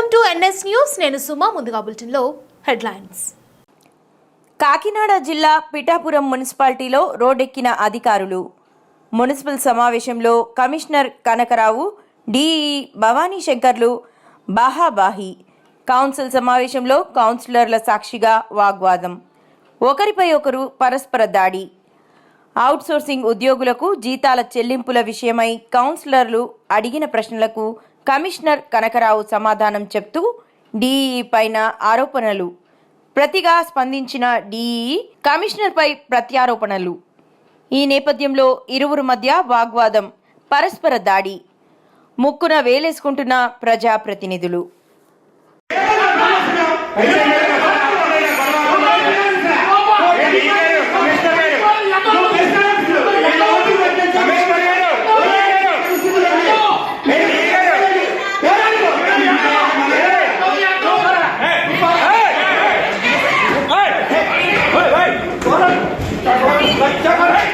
NS news. నేను సుమా ముందుగా బులెటిన్లో హెడ్లైన్స్. కాకినాడ జిల్లా పిఠాపురం మున్సిపాలిటీలో రోడ్డెక్కిన అధికారులు. మున్సిపల్ సమావేశంలో కమిషనర్ కనకరావు డిఈ భవానీ శంకర్లు బాహాబాహి. కౌన్సిల్ సమావేశంలో కౌన్సిలర్ల సాక్షిగా వాగ్వాదం. ఒకరిపై ఒకరు పరస్పర దాడి. అవుట్సోర్సింగ్ ఉద్యోగులకు జీతాల చెల్లింపుల విషయమై కౌన్సిలర్లు అడిగిన ప్రశ్నలకు కమిషనర్ కనకరావు సమాధానం చెప్తూ డీఈ పైన ఆరోపణలు. ప్రతిగా స్పందించిన డీఈ కమిషనర్పై ప్రత్యారోపణలు. ఈ నేపథ్యంలో ఇరువురు మధ్య వాగ్వాదం పరస్పర దాడి. ముక్కున వేలేసుకుంటున్న ప్రజాప్రతినిధులు. అయితే はい。